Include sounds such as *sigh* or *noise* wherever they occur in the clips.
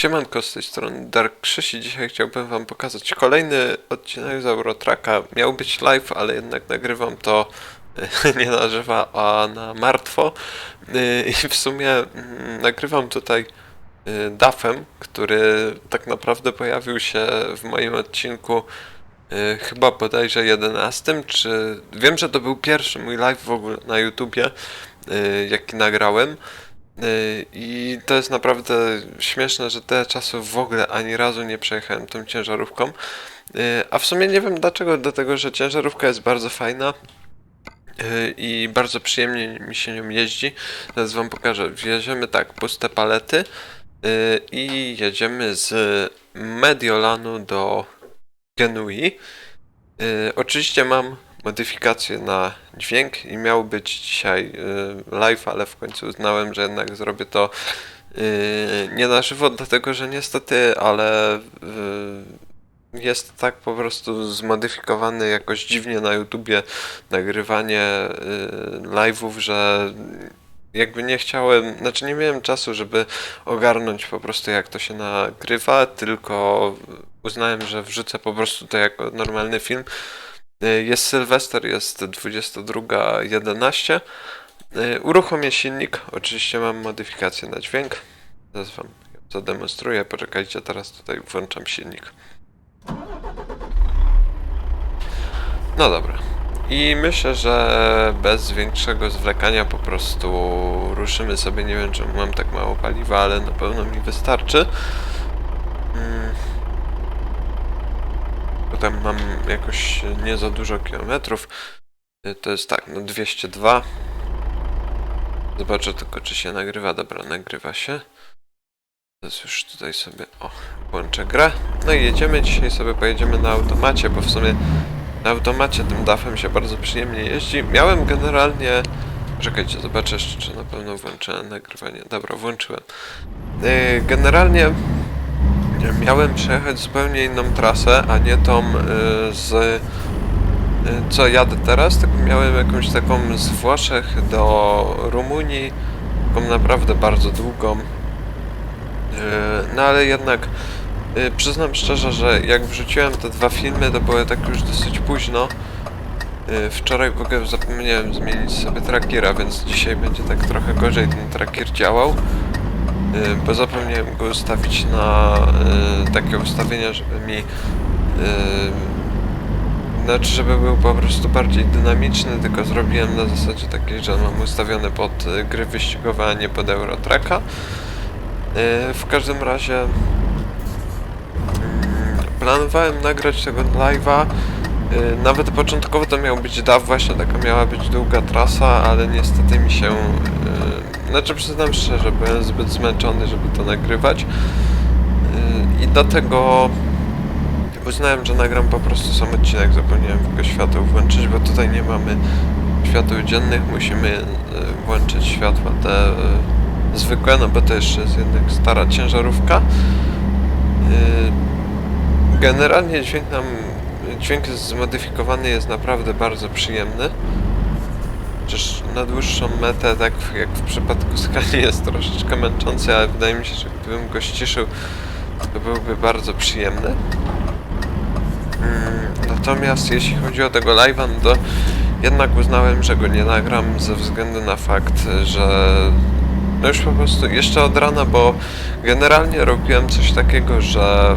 Siemanko, z tej strony Dark Krzyś i dzisiaj chciałbym wam pokazać kolejny odcinek z Eurotracka. Miał być live, ale jednak nagrywam to e, *laughs* nie na żywo, a na martwo. E, I w sumie mm, nagrywam tutaj e, Dafem, który tak naprawdę pojawił się w moim odcinku chyba bodajże 11, czy... Wiem, że to był pierwszy mój live w ogóle na YouTubie, jaki nagrałem. Y, I to jest naprawdę śmieszne, że tyle czasu w ogóle ani razu nie przejechałem tą ciężarówką. Y, A w sumie nie wiem dlaczego, dlatego że ciężarówka jest bardzo fajna y, i bardzo przyjemnie mi się nią jeździ. Teraz wam pokażę. Wjedziemy tak, puste palety i jedziemy z Mediolanu do Genui. Oczywiście mam modyfikację na dźwięk i miał być dzisiaj y, live, ale w końcu uznałem, że jednak zrobię to y, nie na żywo, dlatego że niestety, ale y, jest tak po prostu zmodyfikowany jakoś dziwnie na YouTubie nagrywanie live'ów, że jakby nie chciałem, znaczy nie miałem czasu, żeby ogarnąć po prostu jak to się nagrywa, tylko uznałem, że wrzucę po prostu to jako normalny film. Y, Jest Sylwester, jest 22.11. Y, Uruchomię silnik. Oczywiście mam modyfikację na dźwięk. Zaraz wam zademonstruję. Poczekajcie, teraz tutaj włączam silnik. No dobra. I myślę, że bez większego zwlekania po prostu ruszymy sobie. Nie wiem, czemu mam tak mało paliwa, ale na pewno mi wystarczy. Mm. Bo tam mam jakoś nie za dużo kilometrów. Y, To jest tak, no 202. Zobaczę tylko, czy się nagrywa. Dobra, nagrywa się. Teraz już tutaj sobie, o, włączę grę. No i jedziemy. Dzisiaj sobie pojedziemy na automacie, bo w sumie na automacie tym DAF-em się bardzo przyjemnie jeździ. Miałem generalnie... Czekajcie, zobaczę jeszcze, czy na pewno włączyłem nagrywanie. Dobra, włączyłem. Yy, Generalnie miałem przejechać zupełnie inną trasę, a nie tą y, z y, co jadę teraz, tylko miałem jakąś taką z Włoszech do Rumunii, taką naprawdę bardzo długą. Y, No ale jednak przyznam szczerze, że jak wrzuciłem te dwa filmy, to było tak już dosyć późno. Wczoraj w ogóle zapomniałem zmienić sobie trackera, więc dzisiaj będzie tak trochę gorzej ten tracker działał. Y, bo zapomniałem go ustawić na y, takie ustawienia, żeby mi y, znaczy, żeby był po prostu bardziej dynamiczny, tylko zrobiłem na zasadzie takiej, że mam ustawione pod gry wyścigowe, a nie pod Eurotracka. W każdym razie mm, planowałem nagrać tego live'a. Y, Nawet początkowo to miał być DAW, właśnie taka miała być długa trasa, ale niestety mi się... y, Znaczy przyznam szczerze, byłem zbyt zmęczony, żeby to nagrywać. Y, I dlatego uznałem, że nagram po prostu sam odcinek. Zapomniałem ogóle świateł włączyć, bo tutaj nie mamy świateł dziennych. Musimy włączyć światła te zwykłe, no bo to jeszcze jest jednak stara ciężarówka. Generalnie dźwięk nam, dźwięk zmodyfikowany, jest naprawdę bardzo przyjemny. Chociaż na dłuższą metę, tak jak w przypadku *laughs* Skali jest troszeczkę męczący, ale wydaje mi się, że gdybym go ściszył, to byłby bardzo przyjemny. Mm, Natomiast jeśli chodzi o tego live'a, no to jednak uznałem, że go nie nagram ze względu na fakt, że no już po prostu jeszcze od rana, bo generalnie robiłem coś takiego, że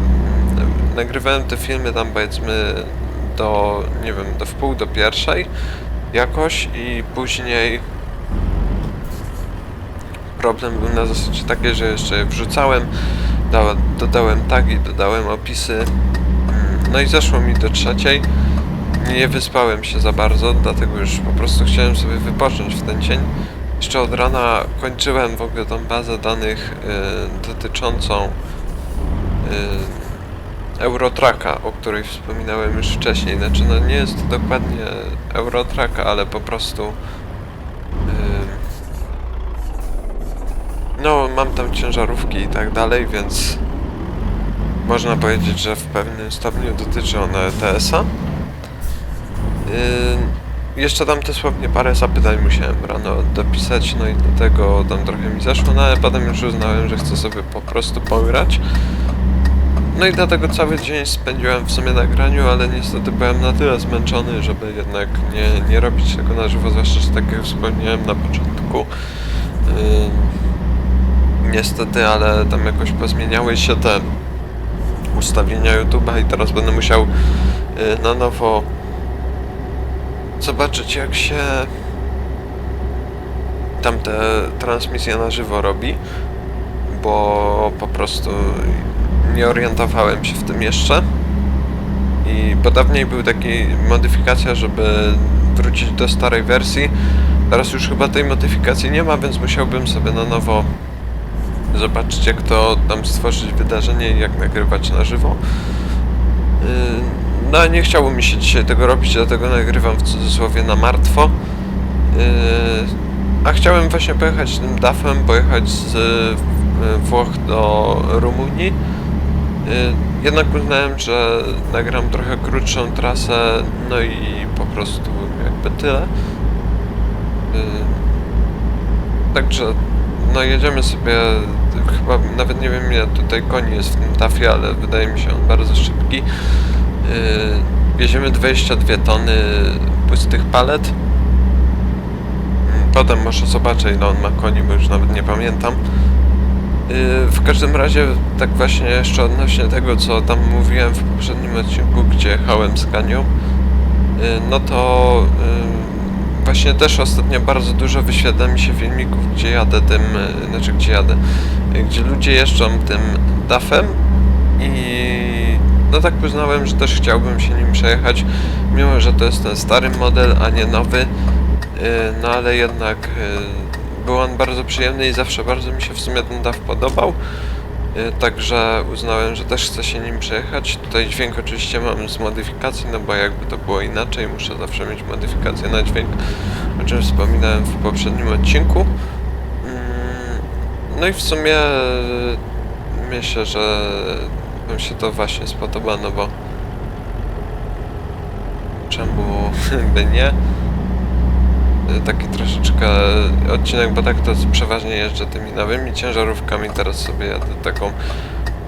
nagrywałem te filmy tam powiedzmy do, nie wiem, do wpół do pierwszej jakoś i później problem był na zasadzie takie, że jeszcze je wrzucałem, dała, dodałem tagi, dodałem opisy, no i zeszło mi do trzeciej. Nie wyspałem się za bardzo, dlatego już po prostu chciałem sobie wypocząć w ten dzień. Jeszcze od rana kończyłem w ogóle tą bazę danych y, dotyczącą y, Eurotracka, o której wspominałem już wcześniej. Znaczy, no nie jest to dokładnie Eurotrack, ale po prostu no, mam tam ciężarówki i tak dalej, więc można powiedzieć, że w pewnym stopniu dotyczy ona ETS-a. Yy, jeszcze tam dosłownie parę zapytań musiałem rano dopisać, no i dlatego tam trochę mi zeszło, no ale potem już uznałem, że chcę sobie po prostu pograć. No i dlatego cały dzień spędziłem w sumie na graniu, ale niestety byłem na tyle zmęczony, żeby jednak nie, nie robić tego na żywo, zwłaszcza, że tak jak wspomniałem na początku, yy, niestety, ale tam jakoś pozmieniały się te ustawienia YouTube'a i teraz będę musiał yy, na nowo zobaczyć jak się tamte transmisje na żywo robi, bo po prostu nie orientowałem się w tym jeszcze. I bo dawniej był taki modyfikacja, żeby wrócić do starej wersji. Teraz już chyba tej modyfikacji nie ma, więc musiałbym sobie na nowo zobaczyć jak to tam stworzyć wydarzenie i jak nagrywać na żywo. Yy, No nie chciało mi się dzisiaj tego robić, dlatego nagrywam w cudzysłowie na martwo. Yy, A chciałem właśnie pojechać tym DAF-em, pojechać z yy, Włoch do Rumunii. Yy, Jednak uznałem, że nagram trochę krótszą trasę, no i po prostu jakby tyle. Yy, Także no jedziemy sobie, chyba nawet nie wiem ile tutaj koni jest w tym DAF-ie, ale wydaje mi się on bardzo szybki. Yy, Wieziemy 22 tony pustych palet. Potem może zobaczę ile on ma koni, bo już nawet nie pamiętam. Yy, W każdym razie, tak właśnie jeszcze odnośnie tego, co tam mówiłem w poprzednim odcinku, gdzie jechałem z Kanią, yy, no to yy, właśnie też ostatnio bardzo dużo wyświetla mi się filmików, gdzie jadę tym, znaczy gdzie jadę, gdzie ludzie jeżdżą tym DAF-em i no tak uznałem, że też chciałbym się nim przejechać, mimo że to jest ten stary model, a nie nowy, no ale jednak był on bardzo przyjemny i zawsze bardzo mi się w sumie ten DAF podobał. Yy, Także uznałem, że też chcę się nim przejechać. Tutaj dźwięk oczywiście mam z modyfikacji, no bo jakby to było inaczej, muszę zawsze mieć modyfikację na dźwięk, o czym wspominałem w poprzednim odcinku. Mm, No i w sumie yy, myślę, że wam się to właśnie spodoba, no bo czemu *laughs* by nie? Taki troszeczkę odcinek, bo tak to przeważnie jeżdżę tymi nowymi ciężarówkami, teraz sobie jadę taką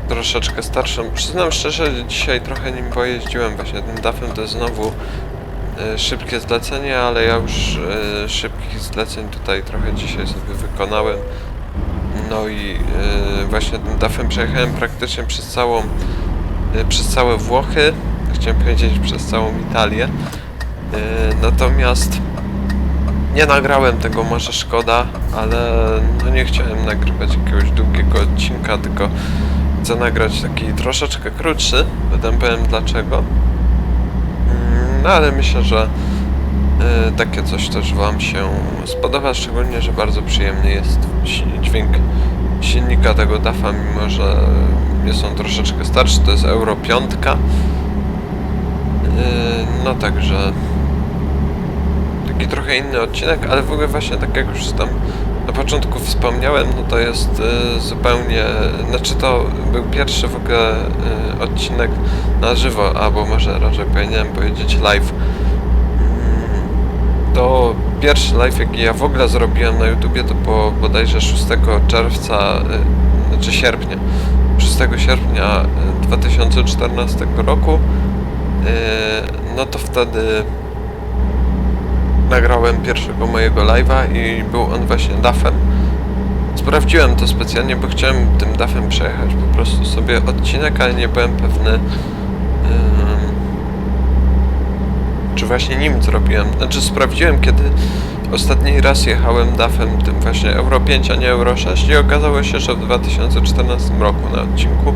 troszeczkę starszą. Przyznam szczerze, dzisiaj trochę nim pojeździłem właśnie tym DAF-em, to znowu e, szybkie zlecenie, ale ja już e, szybkich zleceń tutaj trochę dzisiaj sobie wykonałem. No i e, właśnie tym DAF-em przejechałem praktycznie przez całą, przez całe Włochy, chciałem powiedzieć przez całą Italię. Natomiast nie nagrałem tego, może szkoda, ale no nie chciałem nagrywać jakiegoś długiego odcinka, tylko chcę nagrać taki troszeczkę krótszy, potem powiem dlaczego. Mm, No ale myślę, że e, takie coś też Wam się spodoba, szczególnie, że bardzo przyjemny jest dźwięk silnika tego DAF-a, mimo że jest on troszeczkę starszy, to jest Euro 5. E, No także taki trochę inny odcinek, ale w ogóle właśnie tak jak już tam na początku wspomniałem, no to jest y, zupełnie, znaczy to był pierwszy w ogóle y, odcinek na żywo, albo może raczej powinienem powiedzieć live. Mm, To pierwszy live jaki ja w ogóle zrobiłem na YouTubie to było bodajże 6 czerwca, y, znaczy sierpnia, 6 sierpnia y, 2014 roku. No to wtedy nagrałem pierwszego mojego live'a i był on właśnie DAF-em. Sprawdziłem to specjalnie, bo chciałem tym DAF-em przejechać po prostu sobie odcinek, ale nie byłem pewny czy właśnie nim zrobiłem. Znaczy sprawdziłem kiedy ostatni raz jechałem DAF-em tym właśnie Euro 5, a nie Euro 6 i okazało się, że w 2014 roku na odcinku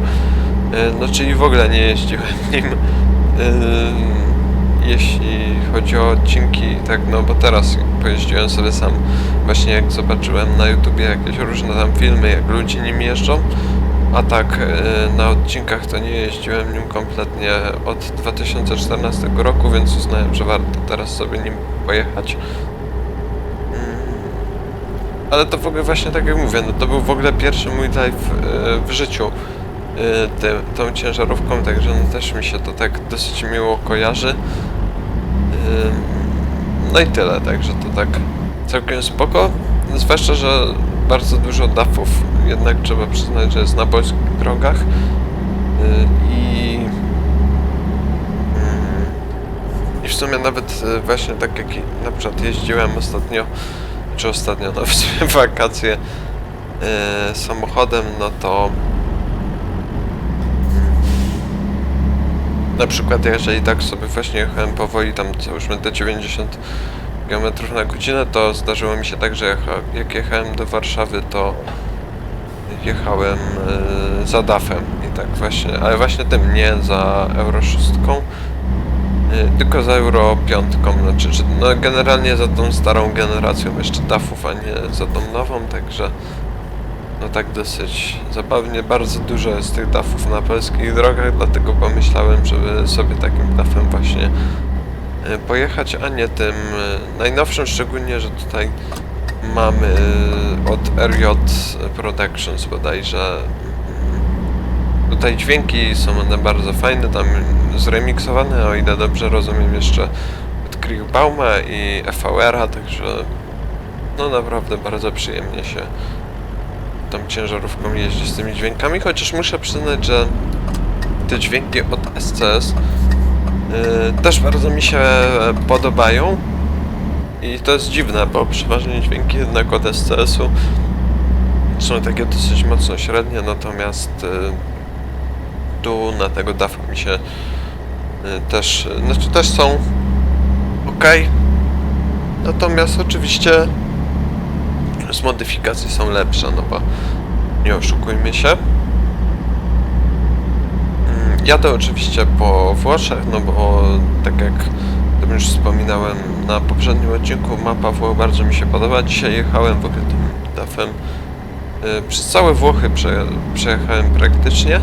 yy, no czyli w ogóle nie jeździłem *laughs* nim yy, jeśli chodzi o odcinki, tak no bo teraz pojeździłem sobie sam właśnie jak zobaczyłem na YouTubie jakieś różne tam filmy, jak ludzie nim jeżdżą, a tak e, na odcinkach to nie jeździłem nim kompletnie od 2014 roku, więc uznałem, że warto teraz sobie nim pojechać. Mm, Ale to w ogóle właśnie tak jak mówię, no to był w ogóle pierwszy mój live e, w życiu e, tą ciężarówką, także no też mi się to tak dosyć miło kojarzy. Ym, No i tyle, także to tak całkiem spoko. Zwłaszcza, że bardzo dużo dafów jednak trzeba przyznać, że jest na polskich drogach. Yy, I mm, i w sumie nawet y, właśnie tak jak na przykład jeździłem ostatnio, czy ostatnio, no w *laughs* wakacje y, samochodem, no to na przykład jeżeli tak sobie właśnie jechałem powoli, tam załóżmy te 90 km na godzinę, to zdarzyło mi się tak, że jak jechałem do Warszawy, to jechałem y, za DAF-em i tak właśnie, ale właśnie tym, nie za Euro 6, Y, tylko za Euro 5, znaczy, no generalnie za tą starą generacją jeszcze DAF-ów, a nie za tą nową, także no tak dosyć. Zabawnie, bardzo dużo jest tych DAF-ów na polskich drogach, dlatego pomyślałem, żeby sobie takim DAF-em właśnie y, pojechać, a nie tym y, najnowszym, szczególnie, że tutaj mamy y, od RJ Productions bodajże. Tutaj dźwięki są one bardzo fajne, tam zremiksowane, o ile dobrze rozumiem, jeszcze od Kriegbauma i FVR-a, także no naprawdę bardzo przyjemnie się tą ciężarówką jeździ z tymi dźwiękami, chociaż muszę przyznać, że te dźwięki od SCS yy, też bardzo mi się podobają i to jest dziwne, bo przeważnie dźwięki jednak od SCS-u są takie dosyć mocno średnie, natomiast yy, tu na tego DAF mi się y, też, y, znaczy też są ok. Natomiast oczywiście z modyfikacji są lepsze, no bo nie oszukujmy się. Mm, Jadę oczywiście po Włoszech, no bo tak jak już wspominałem na poprzednim odcinku, mapa Włoch bardzo mi się podoba. Dzisiaj jechałem w ogóle tym DAF-em. y, Przez całe Włochy prze, przejechałem praktycznie. Yy,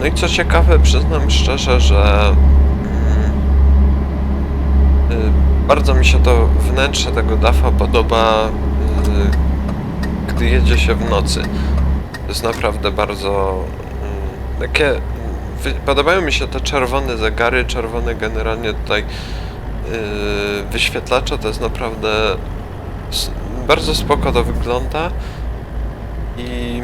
No i co ciekawe, przyznam szczerze, że mm, yy, bardzo mi się to wnętrze tego DAF-a podoba, yy, gdy jedzie się w nocy. Jest naprawdę bardzo takie. wy- Podobają mi się te czerwone zegary, czerwone generalnie tutaj yy, wyświetlacze. To jest naprawdę bardzo spoko to wygląda i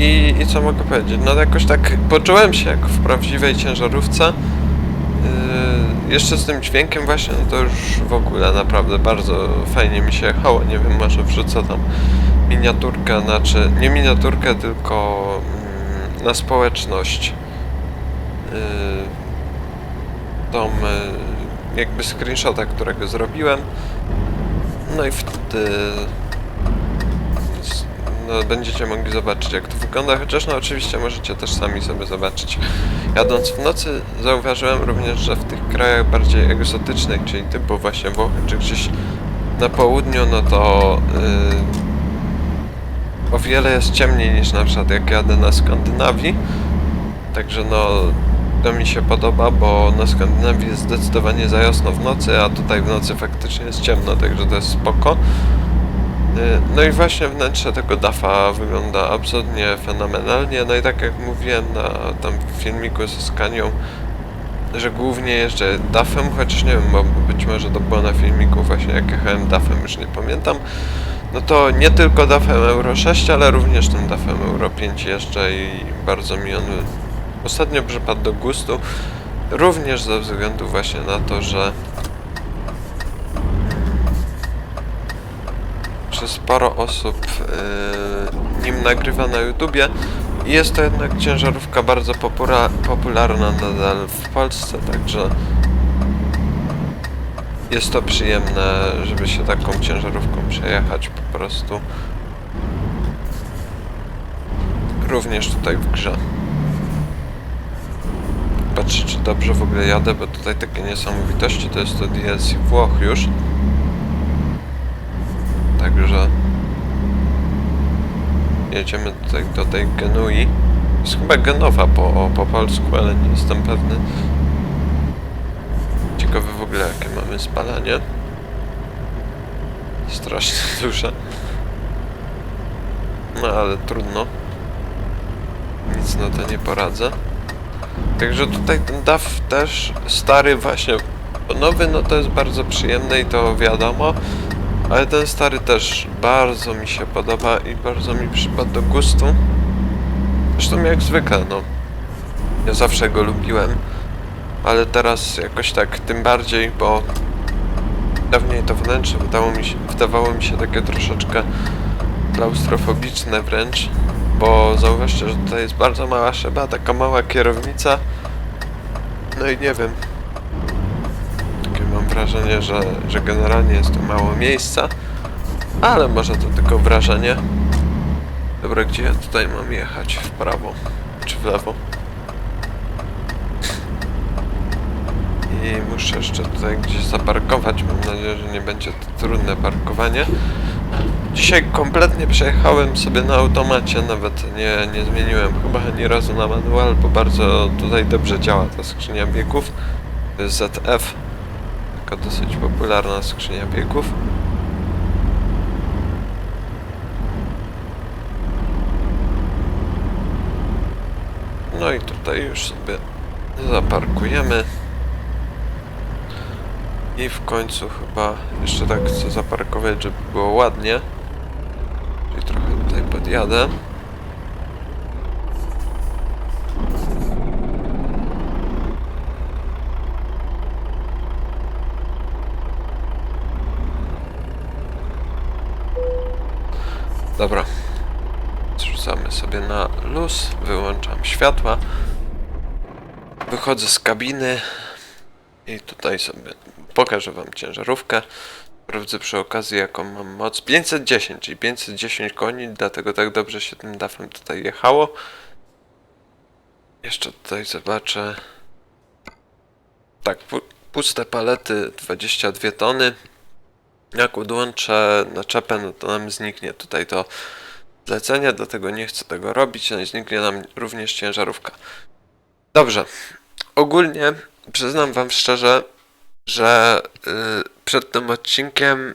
I, I co mogę powiedzieć? No jakoś tak poczułem się jak w prawdziwej ciężarówce. Yy, jeszcze z tym dźwiękiem właśnie, no to już w ogóle naprawdę bardzo fajnie mi się jechało. Nie wiem, może wrzucę tam miniaturkę, znaczy nie miniaturkę, tylko mm, na społeczność. Yy, tą yy, jakby screenshota, którego zrobiłem. No i wtedy będziecie mogli zobaczyć jak to wygląda, chociaż no oczywiście możecie też sami sobie zobaczyć. Jadąc w nocy zauważyłem również, że w tych krajach bardziej egzotycznych, czyli typu właśnie Włochy, czy gdzieś na południu, no to yy, o wiele jest ciemniej niż na przykład jak jadę na Skandynawii. Także no to mi się podoba, bo na Skandynawii jest zdecydowanie za jasno w nocy, a tutaj w nocy faktycznie jest ciemno, także to jest spoko. Y, No i właśnie wnętrze tego DAFa wygląda absolutnie fenomenalnie. No i tak jak mówiłem na tam filmiku ze Skanią, że głównie jeżdżę DAFem, chociaż nie wiem, bo być może to było na filmiku właśnie jak jechałem DAFem, już nie pamiętam. No to nie tylko DAFem Euro 6, ale również tym DAFem Euro 5 jeżdżę i bardzo mi on ostatnio przypadł do gustu. Również ze względu właśnie na to, że że sporo osób yy, nim nagrywa na YouTubie jest to jednak ciężarówka bardzo popularna nadal w Polsce, także jest to przyjemne, żeby się taką ciężarówką przejechać po prostu. Również tutaj w grze. Patrzę, czy dobrze w ogóle jadę, bo tutaj takie niesamowitości to jest to DLC Włoch już. Także jedziemy tutaj do tej Genui. Jest chyba Genowa po, po polsku, ale nie jestem pewny. Ciekawe w ogóle jakie mamy spalanie. Strasznie *laughs* duże. No ale trudno. Nic na to nie poradzę. Także tutaj ten DAF też stary właśnie, nowy no to jest bardzo przyjemny i to wiadomo, ale ten stary też bardzo mi się podoba i bardzo mi przypadł do gustu. Zresztą jak zwykle, no. Ja zawsze go lubiłem, ale teraz jakoś tak tym bardziej, bo dawniej to wnętrze wydało mi się, wydawało mi się takie troszeczkę klaustrofobiczne wręcz, bo zauważcie, że tutaj jest bardzo mała szyba, taka mała kierownica. No i nie wiem. Wrażenie, że, że generalnie jest tu mało miejsca, ale może to tylko wrażenie. Dobra, gdzie ja tutaj mam jechać? W prawo czy w lewo? I muszę jeszcze tutaj gdzieś zaparkować. Mam nadzieję, że nie będzie to trudne parkowanie. Dzisiaj kompletnie przejechałem sobie na automacie, nawet nie, nie zmieniłem chyba ani razu na manual, bo bardzo tutaj dobrze działa ta skrzynia biegów. ZF, taka dosyć popularna skrzynia biegów. No i tutaj już sobie zaparkujemy. I w końcu chyba jeszcze tak chcę zaparkować, żeby było ładnie. Czyli trochę tutaj podjadę. Dobra. Zrzucamy sobie na luz, wyłączam światła. Wychodzę z kabiny i tutaj sobie pokażę wam ciężarówkę. Sprawdzę przy okazji jaką mam moc. 510, czyli 510 koni, dlatego tak dobrze się tym dafem tutaj jechało. Jeszcze tutaj zobaczę. Tak, pu puste palety 22 tony. Jak odłączę naczepę, no to nam zniknie tutaj to zlecenie, dlatego nie chcę tego robić, no i zniknie nam również ciężarówka. Dobrze. Ogólnie przyznam wam szczerze, że y, przed tym odcinkiem y,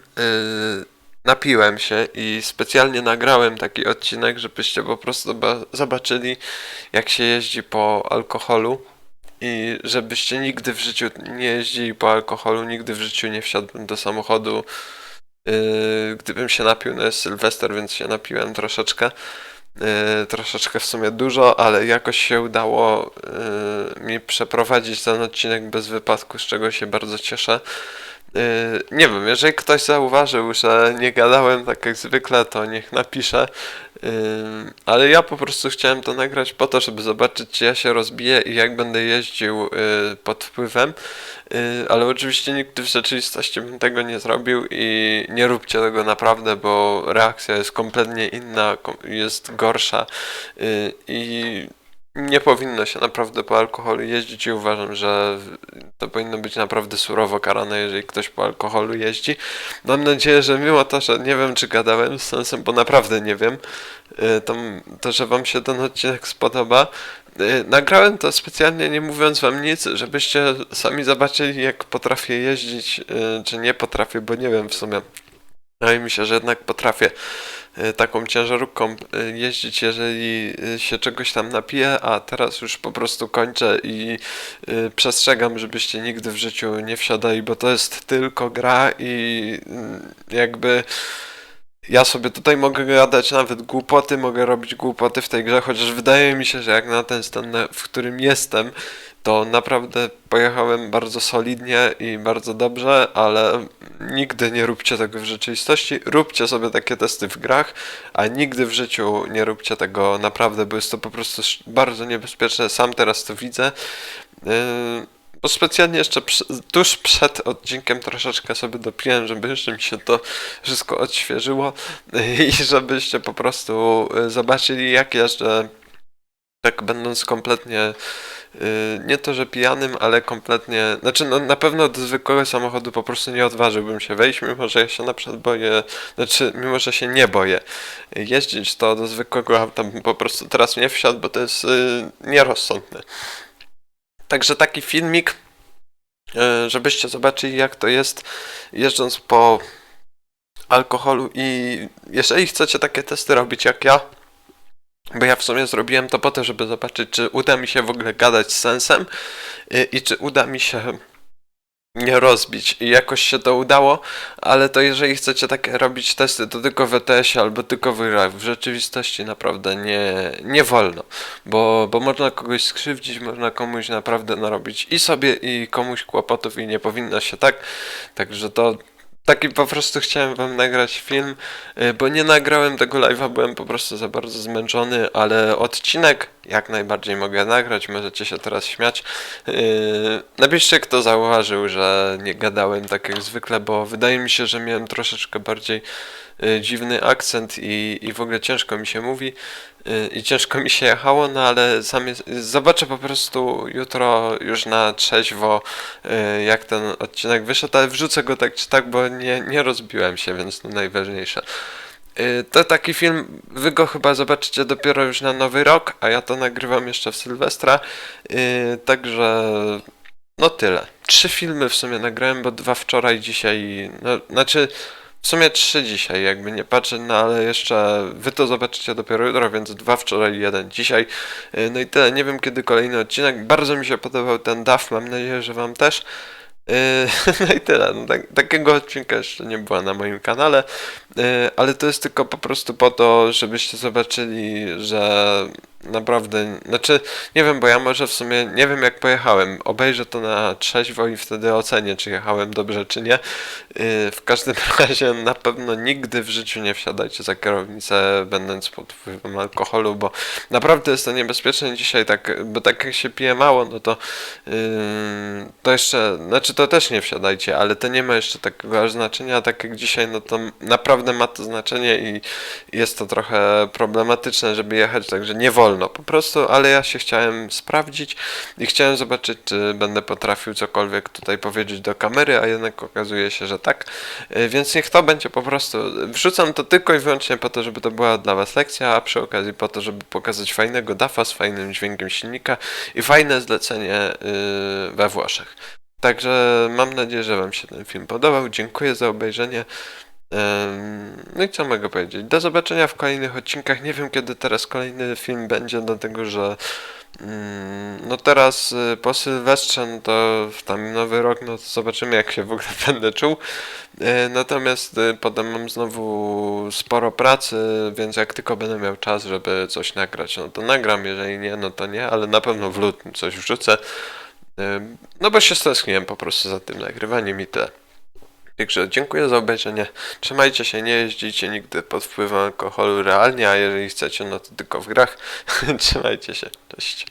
napiłem się i specjalnie nagrałem taki odcinek, żebyście po prostu ba- zobaczyli, jak się jeździ po alkoholu. I żebyście nigdy w życiu nie jeździli po alkoholu, nigdy w życiu nie wsiadłem do samochodu, yy, gdybym się napił, no jest Sylwester, więc się napiłem troszeczkę. Yy, troszeczkę w sumie dużo, ale jakoś się udało yy, mi przeprowadzić ten odcinek bez wypadku, z czego się bardzo cieszę. Nie wiem, jeżeli ktoś zauważył, że nie gadałem tak jak zwykle, to niech napisze. Ale ja po prostu chciałem to nagrać po to, żeby zobaczyć, czy ja się rozbiję i jak będę jeździł yy, pod wpływem. Yy, ale oczywiście nigdy w rzeczywistości bym tego nie zrobił i nie róbcie tego naprawdę, bo reakcja jest kompletnie inna, jest gorsza yy, i nie powinno się naprawdę po alkoholu jeździć i uważam, że to powinno być naprawdę surowo karane, jeżeli ktoś po alkoholu jeździ. Mam nadzieję, że mimo to, że nie wiem, czy gadałem z sensem, bo naprawdę nie wiem, y, to, to że Wam się ten odcinek spodoba. Y, Nagrałem to specjalnie nie mówiąc Wam nic, żebyście sami zobaczyli, jak potrafię jeździć, y, czy nie potrafię, bo nie wiem w sumie. Wydaje mi się, że jednak potrafię taką ciężarówką y, jeździć, jeżeli y, się czegoś tam napiję, a teraz już po prostu kończę i przestrzegam, żebyście nigdy w życiu nie wsiadali, bo to jest tylko gra i y, jakby ja sobie tutaj mogę gadać nawet głupoty, mogę robić głupoty w tej grze, chociaż wydaje mi się, że jak na ten stan, w którym jestem, to naprawdę pojechałem bardzo solidnie i bardzo dobrze, ale nigdy nie róbcie tego w rzeczywistości. Róbcie sobie takie testy w grach, a nigdy w życiu nie róbcie tego naprawdę, bo jest to po prostu bardzo niebezpieczne. Sam teraz to widzę. Yy, bo specjalnie jeszcze tuż przed odcinkiem troszeczkę sobie dopiłem, żeby jeszcze mi się to wszystko odświeżyło *laughs* i żebyście po prostu y, zobaczyli jak jeżdżę tak będąc kompletnie nie to, że pijanym, ale kompletnie, znaczy no, na pewno do zwykłego samochodu po prostu nie odważyłbym się wejść, mimo że ja się na przykład boję, znaczy mimo że się nie boję jeździć, to do zwykłego auta bym po prostu teraz nie wsiadł, bo to jest y, nierozsądne. Także taki filmik, y, żebyście zobaczyli jak to jest jeżdżąc po alkoholu i jeżeli chcecie takie testy robić jak ja, Bo ja w sumie zrobiłem to po to, żeby zobaczyć, czy uda mi się w ogóle gadać z sensem y, i czy uda mi się nie rozbić. I jakoś się to udało, ale to jeżeli chcecie takie robić testy, to tylko w ETS-ie albo tylko w. W rzeczywistości naprawdę nie, nie wolno, bo, bo można kogoś skrzywdzić, można komuś naprawdę narobić i sobie, i komuś kłopotów i nie powinno się tak. Także to taki po prostu chciałem wam nagrać film, y, bo nie nagrałem tego live'a, byłem po prostu za bardzo zmęczony, ale odcinek jak najbardziej mogę nagrać, możecie się teraz śmiać. Yy, napiszcie, kto zauważył, że nie gadałem tak jak zwykle, bo wydaje mi się, że miałem troszeczkę bardziej yy, dziwny akcent i, i w ogóle ciężko mi się mówi i ciężko mi się jechało, no ale zobaczę po prostu jutro już na trzeźwo, yy, jak ten odcinek wyszedł, ale wrzucę go tak czy tak, bo nie, nie rozbiłem się, więc to najważniejsze. Y, To taki film, wy go chyba zobaczycie dopiero już na nowy rok, a ja to nagrywam jeszcze w Sylwestra, także no tyle. Trzy filmy w sumie nagrałem, bo dwa wczoraj, dzisiaj, no znaczy w sumie trzy dzisiaj, jakby nie patrzę, no ale jeszcze wy to zobaczycie dopiero jutro, więc dwa wczoraj i jeden dzisiaj. Yy, No i tyle, nie wiem kiedy kolejny odcinek, bardzo mi się podobał ten DAF, mam nadzieję, że wam też. Yy, *laughs* No i tyle. No, tak, takiego odcinka jeszcze nie było na moim kanale, yy, ale to jest tylko po prostu po to, żebyście zobaczyli, że naprawdę, znaczy nie wiem, bo ja może w sumie nie wiem jak pojechałem. Obejrzę to na trzeźwo i wtedy ocenię, czy jechałem dobrze, czy nie. Yy, W każdym *laughs* razie na pewno nigdy w życiu nie wsiadajcie za kierownicę będąc pod wpływem alkoholu, bo naprawdę jest to niebezpieczne dzisiaj, tak, bo tak jak się pije mało, no to yy, to jeszcze, znaczy to też nie wsiadajcie, ale to nie ma jeszcze takiego znaczenia, tak jak dzisiaj, no to naprawdę ma to znaczenie i jest to trochę problematyczne, żeby jechać, także nie wolno po prostu, ale ja się chciałem sprawdzić i chciałem zobaczyć, czy będę potrafił cokolwiek tutaj powiedzieć do kamery, a jednak okazuje się, że tak, Yy, więc niech to będzie po prostu, wrzucam to tylko i wyłącznie po to, żeby to była dla was lekcja, a przy okazji po to, żeby pokazać fajnego DAFA z fajnym dźwiękiem silnika i fajne zlecenie yy, we Włoszech. Także mam nadzieję, że Wam się ten film podobał. Dziękuję za obejrzenie. No i co mogę powiedzieć? Do zobaczenia w kolejnych odcinkach. Nie wiem kiedy teraz kolejny film będzie, dlatego że mm, no teraz y, po Sylwestrze, no to w tam nowy rok, no to zobaczymy jak się w ogóle *laughs* będę czuł. E, Natomiast y, potem mam znowu sporo pracy, więc jak tylko będę miał czas, żeby coś nagrać, no to nagram. Jeżeli nie, no to nie, ale na pewno w lutym coś wrzucę. No bo się stęskniłem po prostu za tym nagrywaniem i tyle. Także dziękuję za obejrzenie. Trzymajcie się, nie jeździcie nigdy pod wpływem alkoholu realnie, a jeżeli chcecie, no to tylko w grach. *laughs* Trzymajcie się. Cześć.